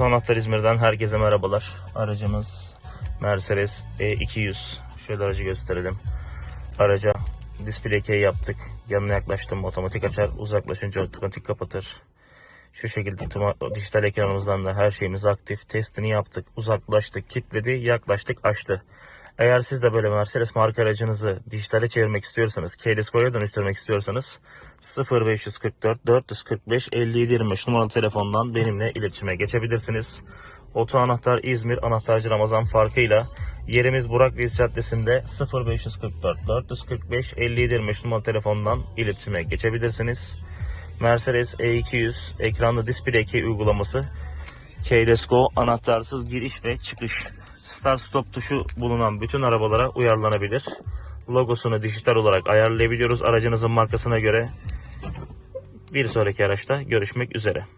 Oto Anahtar İzmir'den herkese merhabalar. Aracımız Mercedes E200. Şöyle aracı gösterelim. Araca display key yaptık. Yanına yaklaştım otomatik açar. Uzaklaşınca otomatik kapatır. Şu şekilde dijital ekranımızdan da her şeyimiz aktif. Testini yaptık. Uzaklaştık, kilitledi, yaklaştık, açtı. Eğer siz de böyle Mercedes marka aracınızı dijitale çevirmek istiyorsanız, Keyless-Go'ya dönüştürmek istiyorsanız 0544 445 57 25 numaralı telefondan benimle iletişime geçebilirsiniz. Oto Anahtar İzmir Anahtarcı Ramazan farkıyla yerimiz Burak Reis Caddesi'nde 0544 445 57 25 numaralı telefondan iletişime geçebilirsiniz. Mercedes E200 ekranlı display key uygulaması Keyless Go anahtarsız giriş ve çıkış. Start stop tuşu bulunan bütün arabalara uyarlanabilir. Logosunu dijital olarak ayarlayabiliyoruz aracınızın markasına göre. Bir sonraki araçta görüşmek üzere.